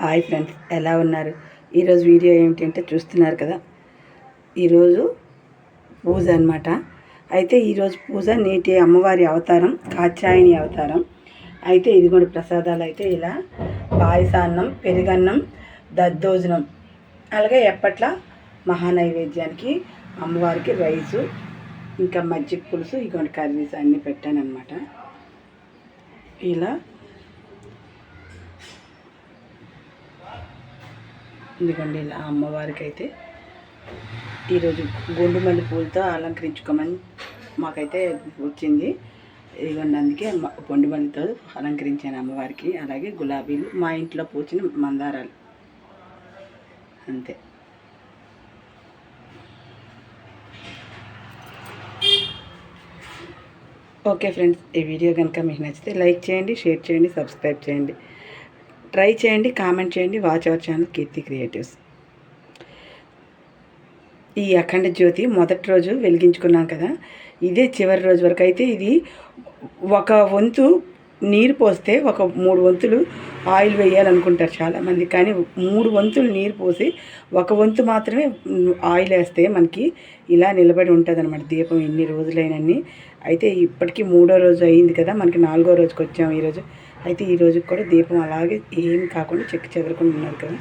Hi friends ఎలా ఉన్నారు? ఈరోజు వీడియో ఏమిటంటే చూస్తున్నారు కదా ఈరోజు పూజ అనమాట అయితే ఈరోజు పూజ నేటి అమ్మవారి అవతారం కాచాయని అవతారం. అయితే ఇదిగోండి ప్రసాదాలు అయితే ఇలా పాయసాన్నం పెరుగన్నం దద్దోజనం అలాగే ఎప్పట్లా మహానైవేద్యానికి అమ్మవారికి రైసు ఇంకా మజ్జిగ పులుసు ఇగోండి కర్రీస్ అన్నీ పెట్టాను అనమాట ఇలా ఇదిగోండి ఇలా అమ్మవారికి అయితే ఈరోజు గుండు మల్లి పూలతో అలంకరించుకోమని మాకైతే వచ్చింది. ఇదిగోండి అందుకే పొండు మల్లితో అలంకరించాను అమ్మవారికి. అలాగే గులాబీలు మా ఇంట్లో పూచిన మందారాలు. అంతే. ఓకే ఫ్రెండ్స్ ఈ వీడియో కనుక మీకు నచ్చితే లైక్ చేయండి షేర్ చేయండి సబ్స్క్రైబ్ చేయండి. ట్రై చేయండి కామెంట్ చేయండి. Watch our channel Keerthi creatives. ఈ అఖండ జ్యోతి మొదటి రోజు వెలిగించుకున్నాం కదా. ఇదే చివరి రోజు వరకు అయితే ఇది ఒక వంతు నీరు పోస్తే ఒక మూడు వంతులు ఆయిల్ వేయాలనుకుంటారు చాలామంది. కానీ మూడు వంతులు నీరు పోసి ఒక వంతు మాత్రమే ఆయిల్ వేస్తే మనకి ఇలా నిలబడి ఉంటుంది అనమాట దీపం ఎన్ని రోజులైనన్ని. అయితే ఇప్పటికీ మూడో రోజు అయింది కదా మనకి నాలుగో రోజుకి వచ్చాము ఈరోజు. అయితే ఈ రోజుకి కూడా దీపం అలాగే ఏం కాకుండా చెక్కు చెదరకుండా ఉన్నారు కదా.